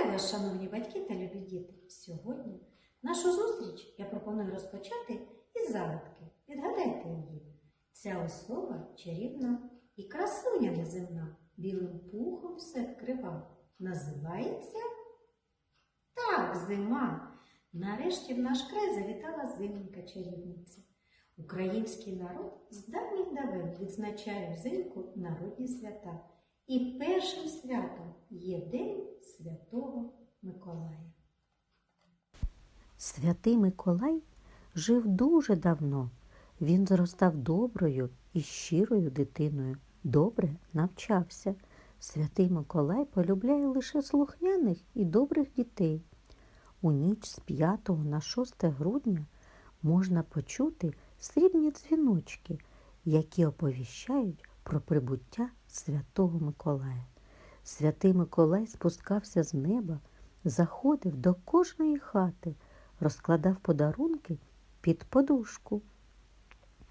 Вітаю шановні батьки та любі діти! Сьогодні нашу зустріч я пропоную розпочати із загадки. Відгадайте її. Ця особа чарівна і красуня неземна, білим пухом все вкрива. Називається так, зима. Нарешті в наш край завітала зименька чарівниця. Український народ з давніх давен відзначає взимку народні свята. І першим святом є День Святого Миколая. Святий Миколай жив дуже давно. Він зростав доброю і щирою дитиною, добре навчався. Святий Миколай полюбляє лише слухняних і добрих дітей. У ніч з 5 на 6 грудня можна почути срібні дзвіночки, які оповіщають про прибуття Святого Миколая. Святий Миколай спускався з неба, заходив до кожної хати, розкладав подарунки під подушку.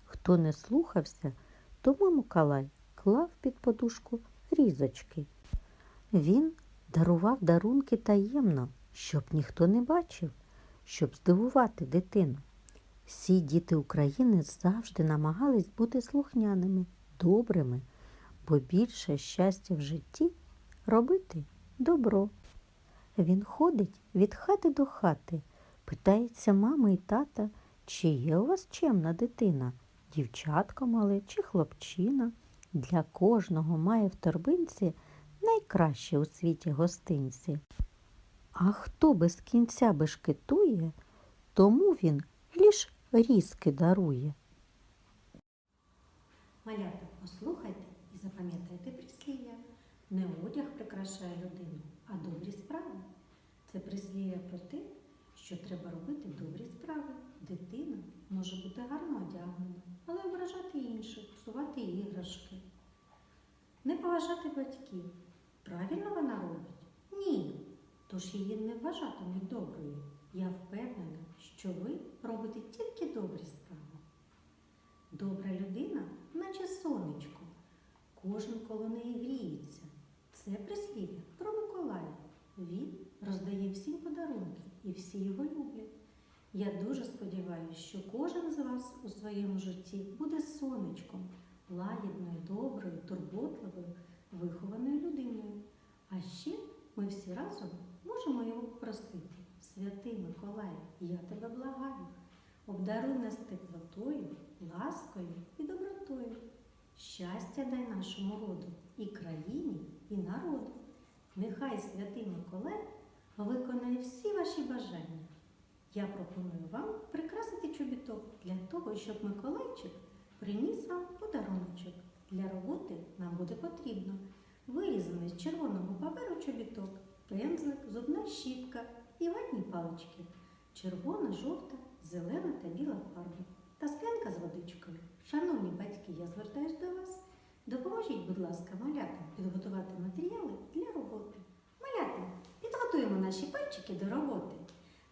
Хто не слухався, тому Миколай клав під подушку різочки. Він дарував дарунки таємно, щоб ніхто не бачив, щоб здивувати дитину. Всі діти України завжди намагались бути слухняними, добрими, бо більше щастя в житті робити добро. Він ходить від хати до хати, питається мами і тата, чи є у вас чемна дитина, дівчатко мале чи хлопчина. Для кожного має в торбинці найкраще у світі гостинці. А хто без кінця бешкетує, тому він лиш різки дарує. Малята, послухайте запам'ятайте прислів'я. Не одяг прикрашає людину, а добрі справи. Це прислів'я про те, що треба робити добрі справи. Дитина може бути гарно одягнена, але ображати інших, псувати іграшки. Не поважати батьків. Правильно вона робить? Ні. Тож її не вважатимуть доброю. Я впевнена, що ви робите тільки добрі справи. Добра людина, наче сонечко, кожен коло неї гріється. Це прислів'я про Миколая. Він роздає всім подарунки і всі його люблять. Я дуже сподіваюся, що кожен з вас у своєму житті буде сонечком, лагідною, доброю, турботливою, вихованою людиною. А ще ми всі разом можемо його попросити. Святий Миколай, я тебе благаю, обдаруй нас теплотою, ласкою і добротою. Щастя дай нашому роду і країні, і народу. Нехай святий Миколай виконає всі ваші бажання. Я пропоную вам прикрасити чобіток для того, щоб Миколайчик приніс вам подаруночок. Для роботи нам буде потрібно вирізаний з червоного паперу чобіток, пензлик, зубна щітка і ватні палички, червона, жовта, зелена та біла фарби та склянка з водичкою. Шановні батьки, я звертаюсь до вас. Допоможіть, будь ласка, малятам підготувати матеріали для роботи. Малята, підготуємо наші пальчики до роботи.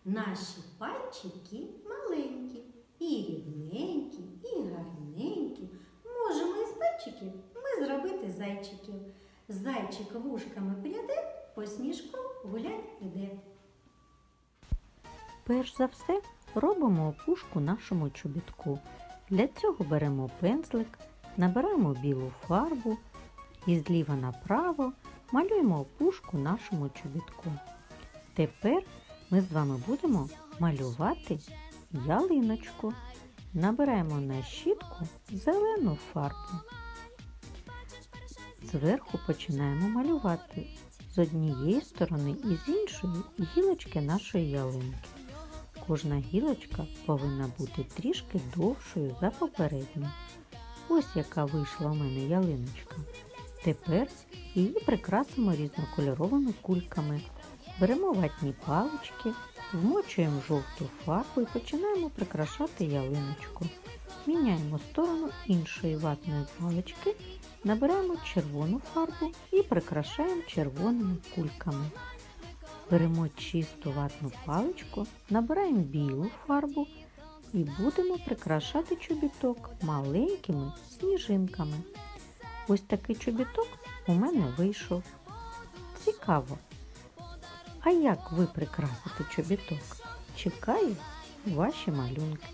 Наші пальчики маленькі, і рівненькі, і гарненькі. Можемо із пальчиків ми зробити зайчиків. Зайчик вушками пряде, по сніжку гулять іде. Перш за все робимо опушку нашому чобітку. Для цього беремо пензлик, набираємо білу фарбу і зліва направо малюємо опушку нашому чобітку. Тепер ми з вами будемо малювати ялиночку. Набираємо на щітку зелену фарбу. Зверху починаємо малювати з однієї сторони і з іншої гілочки нашої ялинки. Кожна гілочка повинна бути трішки довшою за попередню. Ось яка вийшла у мене ялиночка. Тепер її прикрасимо різнокольоровими кульками. Беремо ватні палички, вмочуємо жовту фарбу і починаємо прикрашати ялиночку. Міняємо сторону іншої ватної палички, набираємо червону фарбу і прикрашаємо червоними кульками. Беремо чисту ватну паличку, набираємо білу фарбу і будемо прикрашати чобіток маленькими сніжинками. Ось такий чобіток у мене вийшов. Цікаво. А як ви прикрасите чобіток? Чекаю ваші малюнки.